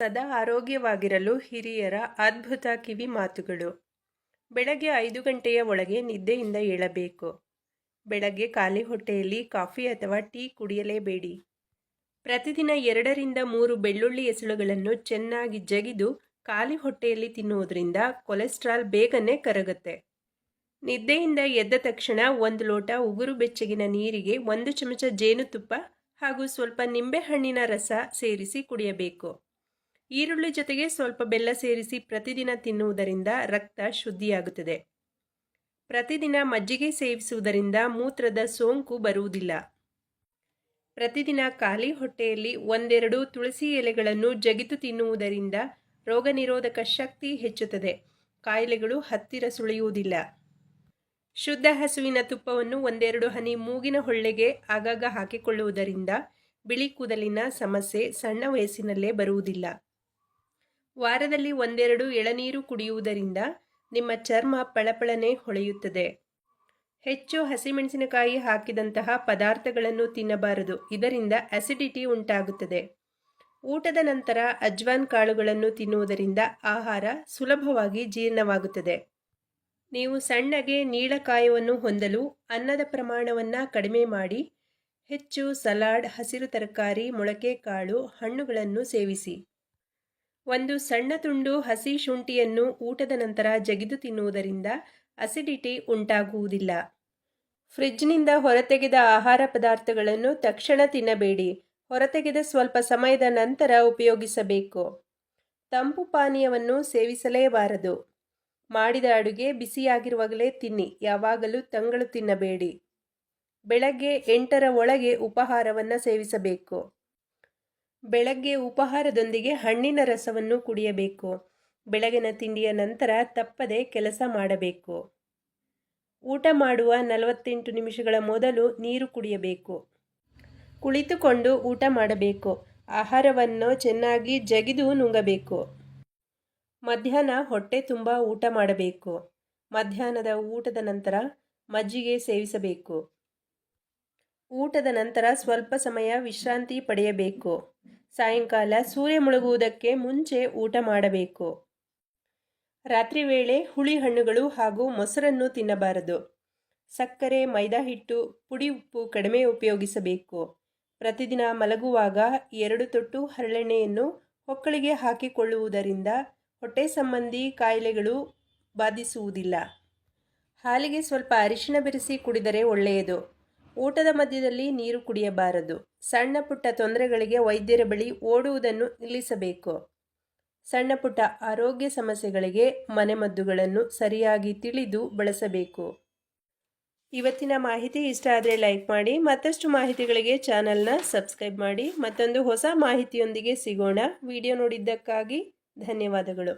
ಸದಾ ಆರೋಗ್ಯವಾಗಿರಲು ಹಿರಿಯರ ಅದ್ಭುತ ಕಿವಿ ಮಾತುಗಳು. ಬೆಳಗ್ಗೆ ಐದು ಗಂಟೆಯ ಒಳಗೆ ನಿದ್ದೆಯಿಂದ ಏಳಬೇಕು. ಬೆಳಗ್ಗೆ ಖಾಲಿ ಹೊಟ್ಟೆಯಲ್ಲಿ ಕಾಫಿ ಅಥವಾ ಟೀ ಕುಡಿಯಲೇಬೇಡಿ. ಪ್ರತಿದಿನ ಎರಡರಿಂದ ಮೂರು ಬೆಳ್ಳುಳ್ಳಿ ಎಸಳುಗಳನ್ನು ಚೆನ್ನಾಗಿ ಜಗಿದು ಖಾಲಿ ಹೊಟ್ಟೆಯಲ್ಲಿ ತಿನ್ನುವುದರಿಂದ ಕೊಲೆಸ್ಟ್ರಾಲ್ ಬೇಗನೆ ಕರಗುತ್ತೆ. ನಿದ್ದೆಯಿಂದ ಎದ್ದ ತಕ್ಷಣ ಒಂದು ಲೋಟ ಉಗುರು ಬೆಚ್ಚಗಿನ ನೀರಿಗೆ ಒಂದು ಚಮಚ ಜೇನುತುಪ್ಪ ಹಾಗೂ ಸ್ವಲ್ಪ ನಿಂಬೆಹಣ್ಣಿನ ರಸ ಸೇರಿಸಿ ಕುಡಿಯಬೇಕು. ಈರುಳ್ಳಿ ಜೊತೆಗೆ ಸ್ವಲ್ಪ ಬೆಲ್ಲ ಸೇರಿಸಿ ಪ್ರತಿದಿನ ತಿನ್ನುವುದರಿಂದ ರಕ್ತ ಶುದ್ಧಿಯಾಗುತ್ತದೆ. ಪ್ರತಿದಿನ ಮಜ್ಜಿಗೆ ಸೇವಿಸುವುದರಿಂದ ಮೂತ್ರದ ಸೋಂಕು ಬರುವುದಿಲ್ಲ. ಪ್ರತಿದಿನ ಖಾಲಿ ಹೊಟ್ಟೆಯಲ್ಲಿ ಒಂದೆರಡು ತುಳಸಿ ಎಲೆಗಳನ್ನು ಜಗಿತು ತಿನ್ನುವುದರಿಂದ ರೋಗ ನಿರೋಧಕ ಶಕ್ತಿ ಹೆಚ್ಚುತ್ತದೆ. ಕಾಯಿಲೆಗಳು ಹತ್ತಿರ ಸುಳಿಯುವುದಿಲ್ಲ. ಶುದ್ಧ ಹಸುವಿನ ತುಪ್ಪವನ್ನು ಒಂದೆರಡು ಹನಿ ಮೂಗಿನ ಹೊಳ್ಳೆಗೆ ಆಗಾಗ ಹಾಕಿಕೊಳ್ಳುವುದರಿಂದ ಬಿಳಿ ಕೂದಲಿನ ಸಮಸ್ಯೆ ಸಣ್ಣ ವಯಸ್ಸಿನಲ್ಲೇ ಬರುವುದಿಲ್ಲ. ವಾರದಲ್ಲಿ ಒಂದೆರಡು ಎಳನೀರು ಕುಡಿಯುವುದರಿಂದ ನಿಮ್ಮ ಚರ್ಮ ಪಳಪಳನೆ ಹೊಳೆಯುತ್ತದೆ. ಹೆಚ್ಚು ಹಸಿಮೆಣಸಿನಕಾಯಿ ಹಾಕಿದಂತಹ ಪದಾರ್ಥಗಳನ್ನು ತಿನ್ನಬಾರದು. ಇದರಿಂದ ಅಸಿಡಿಟಿ ಉಂಟಾಗುತ್ತದೆ. ಊಟದ ನಂತರ ಅಜ್ವಾನ್ ಕಾಳುಗಳನ್ನು ತಿನ್ನುವುದರಿಂದ ಆಹಾರ ಸುಲಭವಾಗಿ ಜೀರ್ಣವಾಗುತ್ತದೆ. ನೀವು ಸಣ್ಣಗೆ ನೀಳಕಾಯವನ್ನು ಹೊಂದಲು ಅನ್ನದ ಪ್ರಮಾಣವನ್ನು ಕಡಿಮೆ ಮಾಡಿ, ಹೆಚ್ಚು ಸಲಾಡ್, ಹಸಿರು ತರಕಾರಿ, ಮೊಳಕೆ ಕಾಳು, ಹಣ್ಣುಗಳನ್ನು ಸೇವಿಸಿ. ಒಂದು ಸಣ್ಣ ತುಂಡು ಹಸಿ ಶುಂಠಿಯನ್ನು ಊಟದ ನಂತರ ಜಗಿದು ತಿನ್ನುವುದರಿಂದ ಅಸಿಡಿಟಿ ಉಂಟಾಗುವುದಿಲ್ಲ. ಫ್ರಿಜ್ನಿಂದ ಹೊರತೆಗೆದ ಆಹಾರ ಪದಾರ್ಥಗಳನ್ನು ತಕ್ಷಣ ತಿನ್ನಬೇಡಿ. ಹೊರತೆಗೆದ ಸ್ವಲ್ಪ ಸಮಯದ ನಂತರ ಉಪಯೋಗಿಸಬೇಕು. ತಂಪು ಪಾನೀಯವನ್ನು ಸೇವಿಸಲೇಬಾರದು. ಮಾಡಿದ ಅಡುಗೆ ಬಿಸಿಯಾಗಿರುವಾಗಲೇ ತಿನ್ನಿ. ಯಾವಾಗಲೂ ತಂಗಳು ತಿನ್ನಬೇಡಿ. ಬೆಳಗ್ಗೆ ಎಂಟರ ಒಳಗೆ ಉಪಹಾರವನ್ನು ಸೇವಿಸಬೇಕು. ಬೆಳಗ್ಗೆ ಉಪಹಾರದೊಂದಿಗೆ ಹಣ್ಣಿನ ರಸವನ್ನು ಕುಡಿಯಬೇಕು. ಬೆಳಗಿನ ತಿಂಡಿಯ ನಂತರ ತಪ್ಪದೆ ಕೆಲಸ ಮಾಡಬೇಕು. ಊಟ ಮಾಡುವ ನಲವತ್ತೆಂಟು ನಿಮಿಷಗಳ ಮೊದಲು ನೀರು ಕುಡಿಯಬೇಕು. ಕುಳಿತುಕೊಂಡು ಊಟ ಮಾಡಬೇಕು. ಆಹಾರವನ್ನು ಚೆನ್ನಾಗಿ ಜಗಿದು ನುಂಗಬೇಕು. ಮಧ್ಯಾಹ್ನ ಹೊಟ್ಟೆ ತುಂಬ ಊಟ ಮಾಡಬೇಕು. ಮಧ್ಯಾಹ್ನದ ಊಟದ ನಂತರ ಮಜ್ಜಿಗೆ ಸೇವಿಸಬೇಕು. ಊಟದ ನಂತರ ಸ್ವಲ್ಪ ಸಮಯ ವಿಶ್ರಾಂತಿ ಪಡೆಯಬೇಕು. ಸಾಯಂಕಾಲ ಸೂರ್ಯ ಮುಳುಗುವುದಕ್ಕೆ ಮುಂಚೆ ಊಟ ಮಾಡಬೇಕು. ರಾತ್ರಿ ವೇಳೆ ಹುಳಿ ಹಣ್ಣುಗಳು ಹಾಗೂ ಮೊಸರನ್ನು ತಿನ್ನಬಾರದು. ಸಕ್ಕರೆ, ಮೈದಾ ಹಿಟ್ಟು, ಪುಡಿ ಉಪ್ಪು ಕಡಿಮೆ ಉಪಯೋಗಿಸಬೇಕು. ಪ್ರತಿದಿನ ಮಲಗುವಾಗ ಎರಡು ತೊಟ್ಟು ಹರಳೆಣ್ಣೆಯನ್ನು ಹೊಕ್ಕಳಿಗೆ ಹಾಕಿಕೊಳ್ಳುವುದರಿಂದ ಹೊಟ್ಟೆ ಸಂಬಂಧಿ ಕಾಯಿಲೆಗಳು ಬಾಧಿಸುವುದಿಲ್ಲ. ಹಾಲಿಗೆ ಸ್ವಲ್ಪ ಅರಿಶಿಣ ಬೆರೆಸಿ ಕುಡಿದರೆ ಒಳ್ಳೆಯದು. ಊಟದ ಮಧ್ಯದಲ್ಲಿ ನೀರು ಕುಡಿಯಬಾರದು. ಸಣ್ಣ ಪುಟ್ಟ ತೊಂದರೆಗಳಿಗೆ ವೈದ್ಯರ ಬಳಿ ಓಡುವುದನ್ನು ನಿಲ್ಲಿಸಬೇಕು. ಸಣ್ಣ ಪುಟ್ಟ ಆರೋಗ್ಯ ಸಮಸ್ಯೆಗಳಿಗೆ ಮನೆಮದ್ದುಗಳನ್ನು ಸರಿಯಾಗಿ ತಿಳಿದು ಬಳಸಬೇಕು. ಇವತ್ತಿನ ಮಾಹಿತಿ ಇಷ್ಟ ಆದರೆ ಲೈಕ್ ಮಾಡಿ, ಮತ್ತಷ್ಟು ಮಾಹಿತಿಗಳಿಗೆ ಚಾನಲ್ನ ಸಬ್ಸ್ಕ್ರೈಬ್ ಮಾಡಿ, ಮತ್ತೊಂದು ಹೊಸ ಮಾಹಿತಿಯೊಂದಿಗೆ ಸಿಗೋಣ. ವಿಡಿಯೋ ನೋಡಿದ್ದಕ್ಕಾಗಿ ಧನ್ಯವಾದಗಳು.